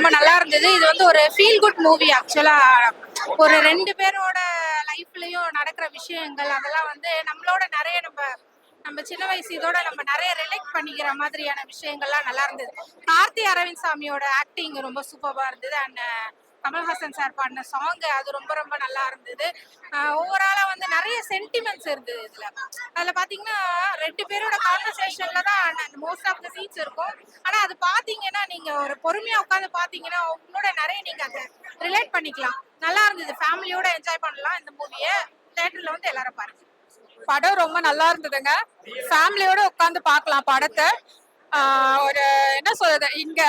ரொம்ப நல்லா இருந்தது. இது வந்து ஒரு ஃபீல் குட் மூவி ஆக்சுவலா ஒரு ரெண்டு பேரோட லைஃப்லயும் நடக்கிற விஷயங்கள் அதெல்லாம் வந்து நம்மளோட நிறைய நம்ம நம்ம சின்ன வயசு இதோட நம்ம நிறைய ரிலேட் பண்ணிக்கிற மாதிரியான விஷயங்கள்லாம் நல்லா இருந்தது. கார்த்தி அரவிந்த் சாமியோட ஆக்டிங் ரொம்ப சூப்பராக இருந்தது. அண்ட் கமல்ஹாசன் சார் பாடின சாங் அது ரொம்ப ரொம்ப நல்லா இருந்தது. ஓவராலா வந்து நிறைய சென்டிமெண்ட்ஸ் இருந்தது இதுல. அதுல பாத்தீங்கன்னா ரெண்டு பேரோட கான்வர்சேஷன்ல தான் மோஸ்ட் ஆஃப் த சீன்ஸ் இருக்கும். ஆனா அது பாத்தீங்கன்னா நீங்க ஒரு பொறுமையா உட்காந்து பாத்தீங்கன்னா உங்களோட நிறைய நீங்க அதை ரிலேட் பண்ணிக்கலாம். நல்லா இருந்தது. ஃபேமிலியோட என்ஜாய் பண்ணலாம் இந்த மூவியை தேட்டர்ல வந்து எல்லாரும் பாருங்க. படம் ரொம்ப நல்லா இருந்ததுங்க. ஃபேமிலியோட உட்காந்து பார்க்கலாம் படத்தை. ஒரு என்ன சொல்றது? இங்க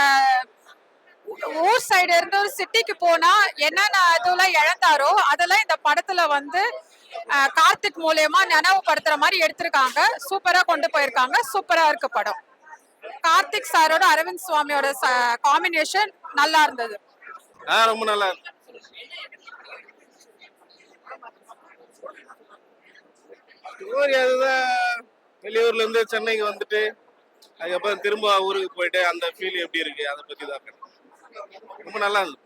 ஊர் சைடு இருந்து ஒரு சிட்டிக்கு போனா என்னென்ன இதெல்லாம் இழந்தாரோ அதெல்லாம் இந்த படத்துல வந்து கார்த்திக் மூலயமா நினைவுபடுத்துற மாதிரி எடுத்திருக்காங்க. சூப்பரா கொண்டு போயிருக்காங்க. சூப்பரா இருக்கு படம். கார்த்திக் சாரோட அரவிந்த் சுவாமியோட காம்பினேஷன் நல்லா இருந்தது. ரொம்ப நல்லா ஸ்டோரி அதுதான். வெளியூர்ல இருந்து சென்னைக்கு வந்துட்டு அதுக்கப்புறம் திரும்ப ஊருக்கு போயிட்டு அந்த ஃபீல் எப்படி இருக்கு? அதை பத்தி தான் ரொம்ப நல்லா இருந்தது.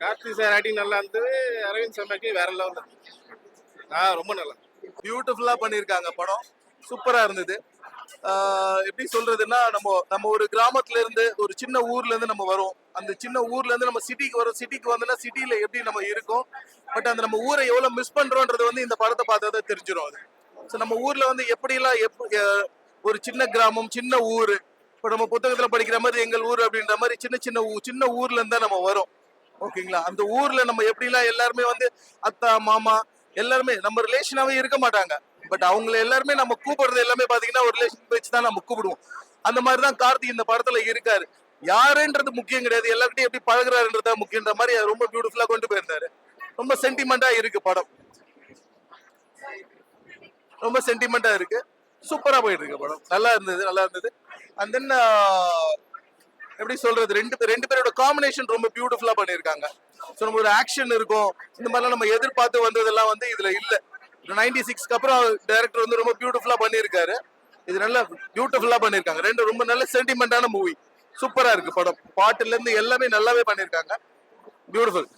கார்த்தி சார் ஆக்டிங் நல்லா இருந்தது. அரவிந்த் சாமிக்கு வேற லெவல் ஆ ரொம்ப நல்லா பியூட்டிஃபுல்லா பண்ணியிருக்காங்க படம். சூப்பரா இருந்தது. ஆஹ் எப்படி சொல்றதுன்னா நம்ம நம்ம ஒரு கிராமத்துல இருந்து ஒரு சின்ன ஊர்ல இருந்து நம்ம வரோம். அந்த சின்ன ஊர்ல இருந்து நம்ம சிட்டிக்கு வரோம். சிட்டிக்கு வந்தோம்னா சிட்டில எப்படி நம்ம இருக்கோம்? பட் அந்த நம்ம ஊரை எவ்வளவு மிஸ் பண்றோன்றது வந்து இந்த படத்தை பார்த்தா தான் தெரிஞ்சிடும் அது. ஸோ நம்ம ஊர்ல வந்து எப்படிலாம் எப் அஹ் ஒரு சின்ன கிராமம் சின்ன ஊர் இப்போ நம்ம புத்தகத்தில் படிக்கிற மாதிரி எங்கள் ஊர் அப்படின்ற மாதிரி சின்ன சின்ன ஊ சின்ன ஊர்ல இருந்தா நம்ம வரோம். ஓகேங்களா? அந்த ஊர்ல நம்ம எப்படிலாம் எல்லாருமே வந்து அத்தா மாமா எல்லாருமே நம்ம ரிலேஷனாவே இருக்க மாட்டாங்க. பட் அவங்கள எல்லாருமே நம்ம கூப்பிடுறது எல்லாமே பாத்தீங்கன்னா ஒரு ரிலேஷன் வச்சு தான் நம்ம கூப்பிடுவோம். அந்த மாதிரி தான் கார்த்திக் இந்த படத்துல இருக்காரு. யாருன்றது முக்கியம் கிடையாது. எல்லார்கிட்டயும் எப்படி பழகுறாருன்றதா முக்கியன்ற மாதிரி ரொம்ப பியூட்டிஃபுல்லா கொண்டு போயிருந்தாரு. ரொம்ப சென்டிமெண்டா இருக்கு படம். ரொம்ப சென்டிமெண்டா இருக்கு. சூப்பரா போயிட்டு இருக்கு படம். நல்லா இருந்தது நல்லா இருந்தது. அண்ட் தென் எப்படி சொல்றது? ரெண்டு பேர் ரெண்டு பேரோட காம்பினேஷன் ரொம்ப பியூட்டிஃபுல்லா பண்ணியிருக்காங்க. ஸோ நம்ம ஒரு ஆக்ஷன் இருக்கும். இந்த மாதிரிலாம் நம்ம எதிர்பார்த்து வந்ததெல்லாம் வந்து இதுல இல்ல. நைன்டி சிக்ஸ்க்கு அப்புறம் டைரக்டர் வந்து ரொம்ப பியூட்டிஃபுல்லா பண்ணியிருக்காரு. இது நல்லா பியூட்டிஃபுல்லா பண்ணியிருக்காங்க. ரெண்டு ரொம்ப நல்ல சென்டிமெண்டான மூவி சூப்பரா இருக்கு படம். பாட்டுல இருந்து எல்லாமே நல்லாவே பண்ணியிருக்காங்க. பியூட்டிஃபுல்